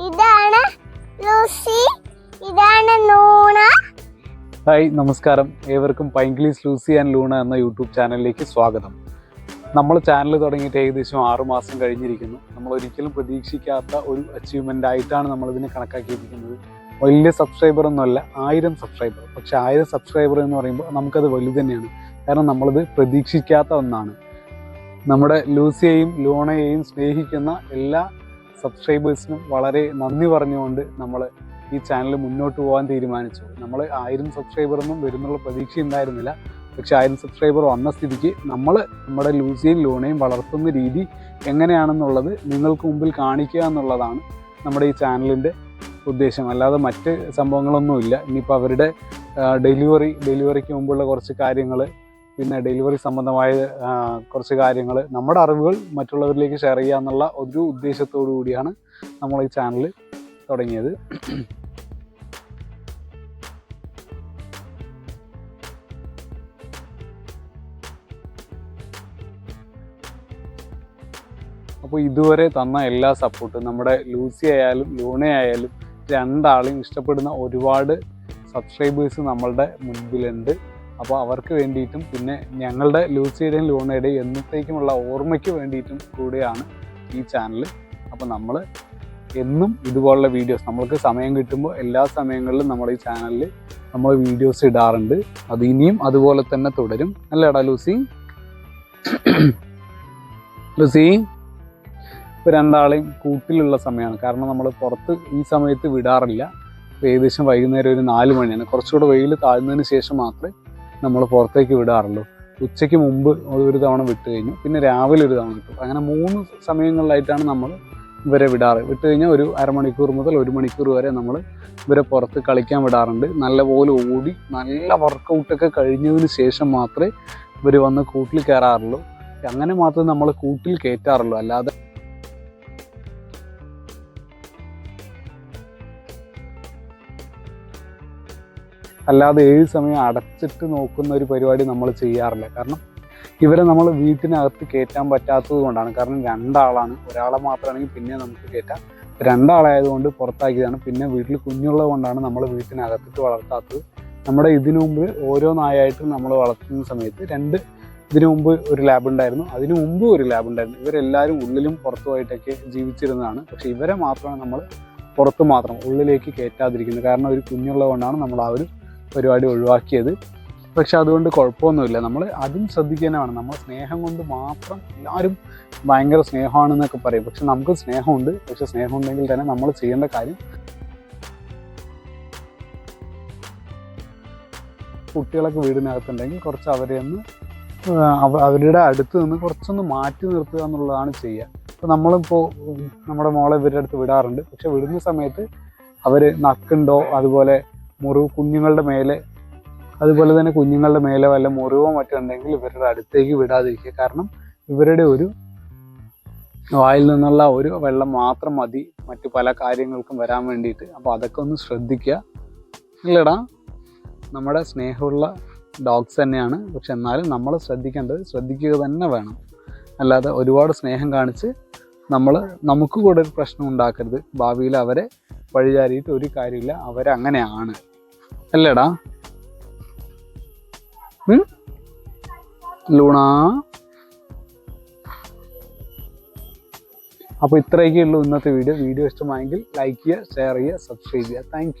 ഇതാണ് ലൂസി ഇതാണ് Luna. Hi നമസ്കാരം. ഏവർക്കും പൈങ്കിളീസ് ലൂസി ആൻഡ് ലൂണ എന്ന യൂട്യൂബ് ചാനലിലേക്ക് സ്വാഗതം. നമ്മൾ ചാനൽ തുടങ്ങിയിട്ട് ഏകദേശം ആറു മാസം കഴിഞ്ഞിരിക്കുന്നു. നമ്മൾ ഒരിക്കലും പ്രതീക്ഷിക്കാത്ത ഒരു അച്ചീവ്മെന്റ് ആയിട്ടാണ് നമ്മളിതിനെ കണക്കാക്കിയിരിക്കുന്നത്. വലിയ സബ്സ്ക്രൈബർ ഒന്നുമല്ല ആയിരം സബ്സ്ക്രൈബർ പക്ഷെ ആയിരം സബ്സ്ക്രൈബർ എന്ന് പറയുമ്പോൾ നമുക്കത് വലുത് തന്നെയാണ്. കാരണം നമ്മളിത് പ്രതീക്ഷിക്കാത്ത ഒന്നാണ്. നമ്മുടെ ലൂസിയെയും ലൂണയെയും സ്നേഹിക്കുന്ന എല്ലാ സബ്സ്ക്രൈബേഴ്സിനും വളരെ നന്ദി പറഞ്ഞുകൊണ്ട് നമ്മൾ ഈ ചാനൽ മുന്നോട്ട് പോകാൻ തീരുമാനിച്ചു. നമ്മൾ ആയിരം സബ്സ്ക്രൈബറൊന്നും വരുന്നുള്ള പ്രതീക്ഷ ഉണ്ടായിരുന്നില്ല. പക്ഷെ ആയിരം സബ്സ്ക്രൈബർ വന്ന സ്ഥിതിക്ക് നമ്മൾ നമ്മുടെ ലൂസിയും ലൂണയും വളർത്തുന്ന രീതി എങ്ങനെയാണെന്നുള്ളത് നിങ്ങൾക്ക് മുമ്പിൽ കാണിക്കുക എന്നുള്ളതാണ് നമ്മുടെ ഈ ചാനലിന്റെ ഉദ്ദേശം. അല്ലാതെ മറ്റ് സംഭവങ്ങളൊന്നുമില്ല. ഇനിയിപ്പോൾ അവരുടെ ഡെലിവറി ഡെലിവറിക്ക് മുമ്പുള്ള കുറച്ച് കാര്യങ്ങൾ പിന്നെ ഡെലിവറി സംബന്ധമായ കുറച്ച് കാര്യങ്ങൾ നമ്മുടെ അറിവുകൾ മറ്റുള്ളവരിലേക്ക് ഷെയർ ചെയ്യുക എന്നുള്ള ഒരു ഉദ്ദേശത്തോടു കൂടിയാണ് നമ്മൾ ഈ ചാനൽ തുടങ്ങിയത്. അപ്പോൾ ഇതുവരെ തന്ന എല്ലാ സപ്പോർട്ടും നമ്മുടെ ലൂസി ആയാലും ലൂണ ആയാലും രണ്ടാളെയും ഇഷ്ടപ്പെടുന്ന ഒരുപാട് സബ്സ്ക്രൈബേഴ്സ് നമ്മളുടെ മുൻപിലുണ്ട്. അപ്പോൾ അവർക്ക് വേണ്ടിയിട്ടും പിന്നെ ഞങ്ങളുടെ ലൂസിയുടെയും ലൂണയുടെയും എന്നത്തേക്കുമുള്ള ഓർമ്മയ്ക്ക് വേണ്ടിയിട്ടും കൂടെയാണ് ഈ ചാനൽ അപ്പോൾ നമ്മൾ എന്നും ഇതുപോലുള്ള വീഡിയോസ് നമ്മൾക്ക് സമയം കിട്ടുമ്പോൾ എല്ലാ സമയങ്ങളിലും നമ്മുടെ ഈ ചാനലിൽ നമ്മൾ വീഡിയോസ് ഇടാറുണ്ട്. അത് ഇനിയും അതുപോലെ തന്നെ തുടരും. അല്ലേടാ ലൂസി? ലൂസി? ഇപ്പോൾ രണ്ടാളെയും കൂട്ടിലുള്ള സമയമാണ്. കാരണം നമ്മൾ പുറത്ത് ഈ സമയത്ത് വിടാറില്ല. ഏകദേശം വൈകുന്നേരം ഒരു നാല് മണിയാണ്. കുറച്ചുകൂടെ വെയിൽ താഴ്ന്നതിന് ശേഷം മാത്രമേ നമ്മൾ പുറത്തേക്ക് വിടാറുള്ളൂ. ഉച്ചയ്ക്ക് മുമ്പ് ഒരു തവണ വിട്ട് കഴിഞ്ഞു പിന്നെ രാവിലെ ഒരു തവണ വിട്ടു അങ്ങനെ മൂന്ന് സമയങ്ങളിലായിട്ടാണ് നമ്മൾ ഇവരെ വിടാറ്. വിട്ട് കഴിഞ്ഞാൽ ഒരു അരമണിക്കൂർ മുതൽ ഒരു മണിക്കൂർ വരെ നമ്മൾ ഇവരെ പുറത്ത് കളിക്കാൻ വിടാറുണ്ട്. നല്ലപോലെ ഓടി നല്ല വർക്കൗട്ടൊക്കെ കഴിഞ്ഞതിന് ശേഷം മാത്രമേ ഇവർ വന്ന് കൂട്ടിൽ കയറാറുള്ളൂ. അങ്ങനെ മാത്രമേ നമ്മൾ കൂട്ടിൽ കയറ്റാറുള്ളൂ. അല്ലാതെ അല്ലാതെ ഏത് സമയം അടച്ചിട്ട് നോക്കുന്ന ഒരു പരിപാടി നമ്മൾ ചെയ്യാറില്ല. കാരണം ഇവരെ നമ്മൾ വീട്ടിനകത്ത് കയറ്റാൻ പറ്റാത്തത് കൊണ്ടാണ്. കാരണം രണ്ടാളാണ്. ഒരാളെ മാത്രമാണെങ്കിൽ പിന്നെ നമുക്ക് കയറ്റാം. രണ്ടാളായതുകൊണ്ട് പുറത്താക്കിയതാണ്. പിന്നെ വീട്ടിൽ കുഞ്ഞുള്ളത് കൊണ്ടാണ് നമ്മൾ വീട്ടിനകത്തിട്ട് വളർത്താത്തത്. നമ്മുടെ ഇതിനു മുമ്പ് ഓരോ നായായിട്ടും നമ്മൾ വളർത്തുന്ന സമയത്ത് രണ്ട് ഇതിനു മുമ്പ് ഒരു ലാബ് ഉണ്ടായിരുന്നു. അതിനു മുമ്പ് ഒരു ലാബ് ഉണ്ടായിരുന്നു. ഇവരെല്ലാവരും ഉള്ളിലും പുറത്തുമായിട്ടൊക്കെ ജീവിച്ചിരുന്നതാണ്. പക്ഷെ ഇവരെ മാത്രമാണ് നമ്മൾ പുറത്ത് മാത്രം ഉള്ളിലേക്ക് കയറ്റാതിരിക്കുന്നത്. കാരണം ഒരു കുഞ്ഞുള്ളത് കൊണ്ടാണ് നമ്മൾ ആ ഒരു പരിപാടി ഒഴിവാക്കിയത്. പക്ഷെ അതുകൊണ്ട് കുഴപ്പമൊന്നുമില്ല. നമ്മൾ അതും ശ്രദ്ധിക്കാനാണ് നമ്മൾ സ്നേഹം കൊണ്ട് മാത്രം എല്ലാവരും ഭയങ്കര സ്നേഹമാണെന്നൊക്കെ പറയും. പക്ഷെ നമുക്ക് സ്നേഹമുണ്ട്. പക്ഷെ സ്നേഹം ഉണ്ടെങ്കിൽ തന്നെ നമ്മൾ ചെയ്യേണ്ട കാര്യം കുട്ടികളൊക്കെ വീടിനകത്തുണ്ടെങ്കിൽ കുറച്ച് അവരെ ഒന്ന് അവരുടെ അടുത്ത് നിന്ന് കുറച്ചൊന്ന് മാറ്റി നിർത്തുക എന്നുള്ളതാണ് ചെയ്യുക. ഇപ്പോൾ നമ്മളിപ്പോൾ നമ്മുടെ മോളെ ഇവരുടെ അടുത്ത് വിടാറുണ്ട്. പക്ഷെ വിടുന്ന സമയത്ത് അവർ നക്കുണ്ടോ? അതുപോലെ മുറിവ് കുഞ്ഞുങ്ങളുടെ മേലെ അതുപോലെ തന്നെ കുഞ്ഞുങ്ങളുടെ മേലെ വല്ല മുറിവോ മറ്റോ ഉണ്ടെങ്കിൽ ഇവരുടെ അടുത്തേക്ക് വിടാതിരിക്കുക. കാരണം ഇവരുടെ ഒരു വായിൽ നിന്നുള്ള ഒരു വെള്ളം മാത്രം മതി മറ്റു പല കാര്യങ്ങൾക്കും വരാൻ വേണ്ടിയിട്ട്. അപ്പോൾ അതൊക്കെ ഒന്ന് ശ്രദ്ധിക്കുക. ഇല്ലടാ നമ്മുടെ സ്നേഹമുള്ള ഡോഗ്സ് തന്നെയാണ്. പക്ഷെ എന്നാലും നമ്മൾ ശ്രദ്ധിക്കേണ്ടത് ശ്രദ്ധിക്കുക തന്നെ വേണം. അല്ലാതെ ഒരുപാട് സ്നേഹം കാണിച്ച് നമ്മൾ നമുക്ക് കൂടെ ഒരു പ്രശ്നം ഉണ്ടാക്കരുത്. ഭാവിയിൽ അവരെ വഴിചാരിയിട്ട് ഒരു കാര്യമില്ല. അവരങ്ങനെയാണ്. അല്ലേടാ? ലൂണ? അപ്പോൾ ഇത്രയൊക്കെ ഉള്ളൂ ഇന്നത്തെ വീഡിയോ. വീഡിയോ ഇഷ്ടമായെങ്കിൽ ലൈക്ക് ചെയ്യുക ഷെയർ ചെയ്യുക സബ്സ്ക്രൈബ് ചെയ്യുക. താങ്ക്